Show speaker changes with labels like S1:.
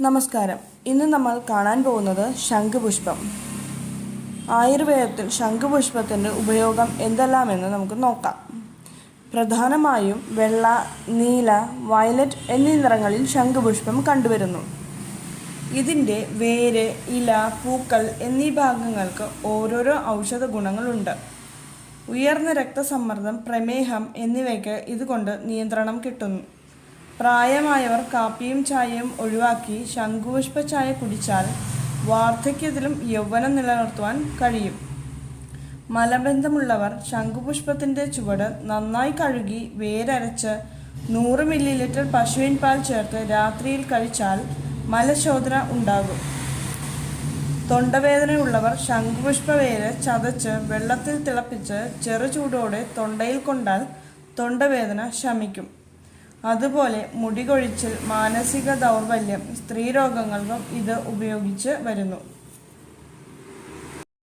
S1: നമസ്കാരം. ഇന്ന് നമ്മൾ കാണാൻ പോകുന്നത് ശംഖുപുഷ്പം. ആയുർവേദത്തിൽ ശംഖുപുഷ്പത്തിന്റെ ഉപയോഗം എന്തെല്ലാമെന്ന് നമുക്ക് നോക്കാം. പ്രധാനമായും വെള്ള നീല വയലറ്റ് എന്നീ നിറങ്ങളിൽ ശംഖുപുഷ്പം കണ്ടുവരുന്നു. ഇതിന്റെ വേര് ഇല പൂക്കൾ എന്നീ ഭാഗങ്ങൾക്ക് ഓരോരോ ഔഷധ ഗുണങ്ങളുണ്ട്. ഉയർന്ന രക്തസമ്മർദ്ദം പ്രമേഹം എന്നിവയ്ക്ക് ഇതുകൊണ്ട് നിയന്ത്രണം കിട്ടുന്നു. പ്രായമായവർ കാപ്പിയും ചായയും ഒഴിവാക്കി ശംഖുപുഷ്പ ചായ കുടിച്ചാൽ വാർദ്ധക്യത്തിലും യൗവനം നിലനിർത്തുവാൻ കഴിയും. മലബന്ധമുള്ളവർ ശംഖുപുഷ്പത്തിന്റെ ചുവട് നന്നായി കഴുകി വേരരച്ച് നൂറ് മില്ലി ലിറ്റർ പശുവിൻ പാൽ ചേർത്ത് രാത്രിയിൽ കഴിച്ചാൽ മലശോധന ഉണ്ടാകും. തൊണ്ടവേദനയുള്ളവർ ശംഖുപുഷ്പ വേര് ചതച്ച് വെള്ളത്തിൽ തിളപ്പിച്ച് ചെറു ചൂടോടെ തൊണ്ടയിൽ കൊണ്ടാൽ തൊണ്ടവേദന ശമിക്കും. അതുപോലെ മുടികൊഴിച്ചിൽ മാനസിക ദൗർബല്യം സ്ത്രീരോഗങ്ങൾക്കും ഇത് ഉപയോഗിച്ച് വരുന്നു.